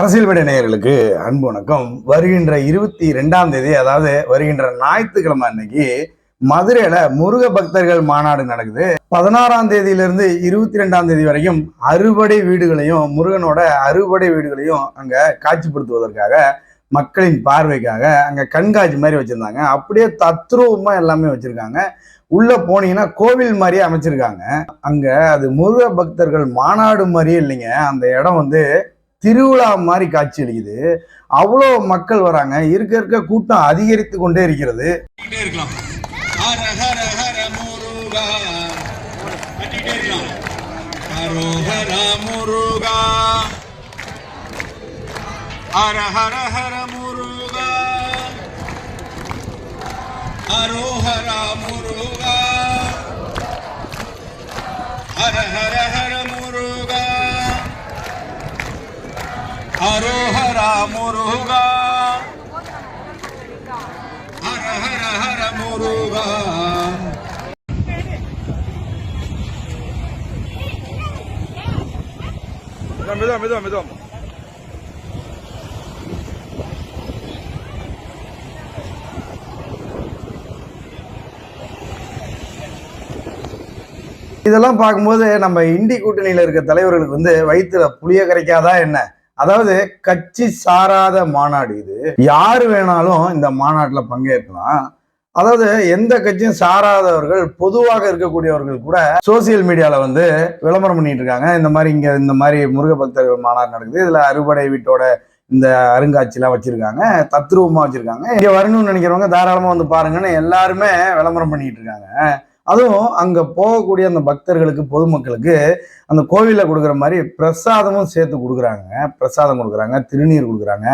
அரசியல் விட நேயர்களுக்கு அன்பு வணக்கம். வருகின்ற இருபத்தி ரெண்டாம் தேதி அதாவது வருகின்ற ஞாயிற்றுக்கிழமை அன்னைக்கு மதுரையில முருக பக்தர்கள் மாநாடு நடக்குது. பதினாறாம் தேதியிலிருந்து இருபத்தி ரெண்டாம் தேதி வரைக்கும் அறுபடை வீடுகளையும் முருகனோட அறுபடை வீடுகளையும் அங்க காட்சிப்படுத்துவதற்காக மக்களின் பார்வைக்காக அங்க கண்காட்சி மாதிரி வச்சிருந்தாங்க. அப்படியே தத்ரூபமா எல்லாமே வச்சிருக்காங்க. உள்ள போனீங்கன்னா கோவில் மாதிரியே அமைச்சிருக்காங்க. அங்க அது முருக பக்தர்கள் மாநாடு மாதிரியே இல்லைங்க. அந்த இடம் வந்து திருவிழா மாதிரி காட்சி அளிக்குது. அவ்வளோ மக்கள் வராங்க. இருக்க இருக்க கூட்டம் அதிகரித்து கொண்டே இருக்கிறது. கட்டிட்டே இருக்கலாம். ஹர ஹர ஹரோ ஹர முருகா ஹர ஹர ஹர முருகா மெதுவா மெதுவா மெதுவா இதெல்லாம் பார்க்கும்போது நம்ம இண்டி கூட்டணியில இருக்க தலைவர்களுக்கு வந்து வயிற்றுல புளிய கரைக்காதா என்ன? அதாவது கட்சி சாராத மாநாடு இது. யார் வேணாலும் இந்த மாநாட்டில் பங்கேற்கலாம். அதாவது எந்த கட்சியும் சாராதவர்கள் பொதுவாக இருக்கக்கூடியவர்கள் கூட சோசியல் மீடியாவில் வந்து விளம்பரம் பண்ணிட்டு இருக்காங்க. இந்த மாதிரி இங்கே இந்த மாதிரி முருக பக்தர்கள் மாநாடு நடக்குது. இதில் அறுபடை வீட்டோட இந்த அருங்காட்சியெல்லாம் வச்சிருக்காங்க. தத்ரூபமாக வச்சுருக்காங்க. இங்கே வரணும்னு நினைக்கிறவங்க தாராளமாக வந்து பாருங்கன்னு எல்லாருமே விளம்பரம் பண்ணிட்டு இருக்காங்க. அதுவும் அங்கே போகக்கூடிய அந்த பக்தர்களுக்கு பொதுமக்களுக்கு அந்த கோவிலில் கொடுக்குற மாதிரி பிரசாதமும் சேர்த்து கொடுக்குறாங்க. பிரசாதம் கொடுக்குறாங்க திருநீர் கொடுக்குறாங்க.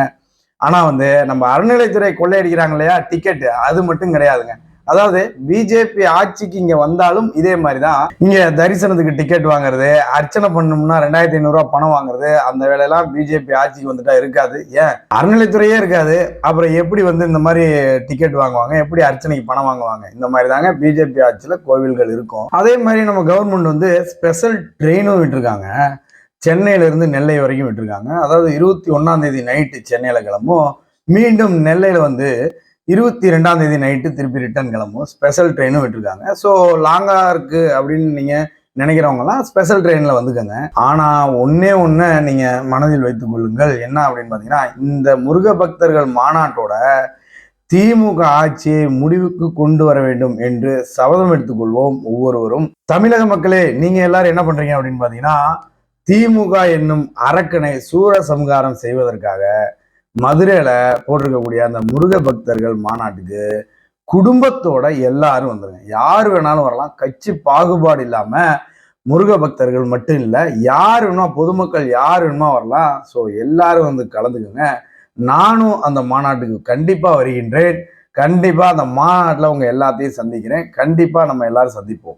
ஆனால் வந்து நம்ம அறநிலைத்துறை கொள்ளையடிக்கிறாங்க இல்லையா? டிக்கெட்டு அது மட்டும் கிடையாதுங்க. அதாவது பிஜேபி ஆட்சிக்கு இங்க வந்தாலும் இதே மாதிரி தான் இங்க தரிசனத்துக்கு டிக்கெட் வாங்குறது அர்ச்சனை பண்ணணும்னா ரெண்டாயிரத்தி ஐநூறுரூவா பணம் வாங்குறது அந்த வேலையெல்லாம் பிஜேபி ஆட்சிக்கு வந்துட்டா இருக்காது. ஏன்? அறநிலைத்துறையே இருக்காது. அப்புறம் எப்படி வந்து இந்த மாதிரி டிக்கெட் வாங்குவாங்க? எப்படி அர்ச்சனைக்கு பணம் வாங்குவாங்க? இந்த மாதிரி தாங்க பிஜேபி ஆட்சியில கோவில்கள் இருக்கும். அதே மாதிரி நம்ம கவர்மெண்ட் வந்து ஸ்பெஷல் ட்ரெயினும் விட்டுருக்காங்க. சென்னையில இருந்து நெல்லை வரைக்கும் விட்டுருக்காங்க. அதாவது இருபத்தி ஒன்னாம் தேதி நைட்டு சென்னையில கிளம்பும். மீண்டும் நெல்லையில வந்து இருபத்தி ரெண்டாம் தேதி நைட்டு திருப்பி ரிட்டர்ன் கிளம்பும் ஸ்பெஷல் ட்ரெயினும் விட்டுருக்காங்க. ஸோ லாங்காக இருக்கு அப்படின்னு நீங்க நினைக்கிறவங்கலாம் ஸ்பெஷல் ட்ரெயினில் வந்துக்கோங்க. ஆனால் ஒன்றே ஒன்று நீங்கள் மனதில் வைத்துக் கொள்ளுங்கள். என்ன அப்படின்னு பார்த்தீங்கன்னா இந்த முருக பக்தர்கள் மாநாட்டோட திமுக ஆட்சியை முடிவுக்கு கொண்டு வர வேண்டும் என்று சபதம் எடுத்துக்கொள்வோம் ஒவ்வொருவரும். தமிழக மக்களே நீங்கள் எல்லாரும் என்ன பண்ணுறீங்க அப்படின்னு பார்த்தீங்கன்னா திமுக என்னும் அரக்கனை சூர சம்ஹாரம் செய்வதற்காக மதுரையில் போட்டிருக்கக்கூடிய அந்த முருக பக்தர்கள் மாநாட்டுக்கு குடும்பத்தோட எல்லாரும் வந்துருங்க. யார் வேணாலும் வரலாம். கட்சி பாகுபாடு இல்லாமல் முருக பக்தர்கள் மட்டும் இல்லை யார் வேணுமா பொதுமக்கள் யார் வேணுமா வரலாம். ஸோ எல்லாரும் வந்து கலந்துக்குங்க. நானும் அந்த மாநாட்டுக்கு கண்டிப்பாக வருகின்றேன். கண்டிப்பாக அந்த மாநாட்டில் உங்கள் எல்லாத்தையும் சந்திக்கிறேன். கண்டிப்பாக நம்ம எல்லாரும் சந்திப்போம்.